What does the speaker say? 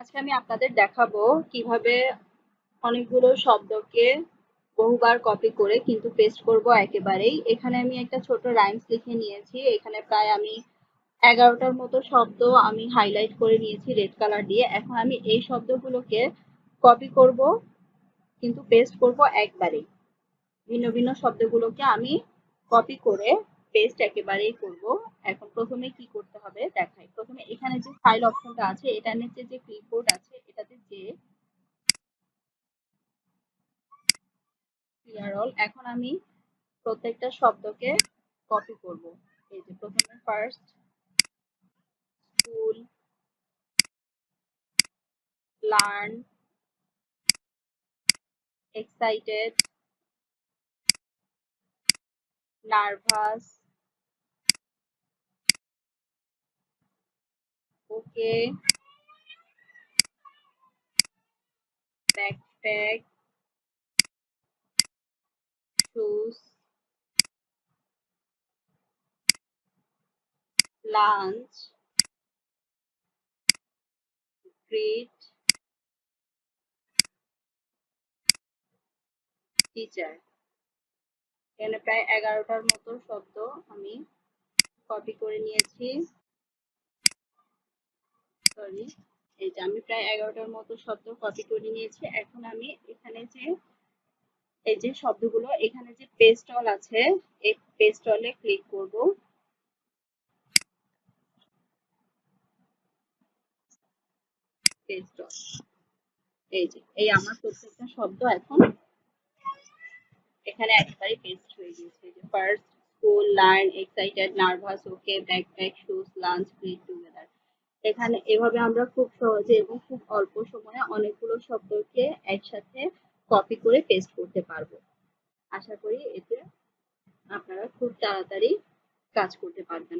আজকে আমি আপনাদের দেখাবো কীভাবে অনেকগুলো শব্দকে বহুবার কপি করে কিন্তু পেস্ট করব একেবারেই। এখানে আমি একটা ছোট রাইমস লিখে নিয়েছি। এখানে প্রায় আমি এগারোটার মতো শব্দ আমি হাইলাইট করে নিয়েছি রেড কালার দিয়ে। এখন আমি এই শব্দগুলোকে কপি করব কিন্তু পেস্ট করব একবারেই। ভিন্ন ভিন্ন শব্দগুলোকে আমি কপি করে পেস্ট একেবারেই করব। এখন প্রথমে কি করতে হবে? প্রথমে এখানে যে ফাইল অপশনটা আছে, এটার নিচে যে ক্লিপবোর্ড আছে, এটাতে যে ক্লিয়ার অল এখন আমি প্রত্যেকটা শব্দকে কপি করব। এই যে প্রথমে first school learn excited nervous okay. Backpack shoes lunch greet teacher এখানে প্রায় এগারোটার মতো শব্দ আমি কপি করে নিয়েছি। সরি এই যে আমি প্রায় এগারোটার মতো শব্দ কপি করে নিয়েছি। এখন আমি এখানে যে, এই যে শব্দগুলো, এখানে যে পেস্ট অল আছে, এই পেস্ট অলে ক্লিক করব। এই যে, এই আমার প্রত্যেকটা শব্দ এখন এখানে একেবারে পেস্ট হয়ে গিয়েছে। যে first school learn excited nervous okay backpack shoes lunch greet together এখানে এভাবে আমরা খুব সহজে এবং খুব অল্প সময়ে অনেকগুলো শব্দকে একসাথে কপি করে পেস্ট করতে পারব। আশা করি এতে আপনারা খুব তাড়াতাড়ি কাজ করতে পারবেন।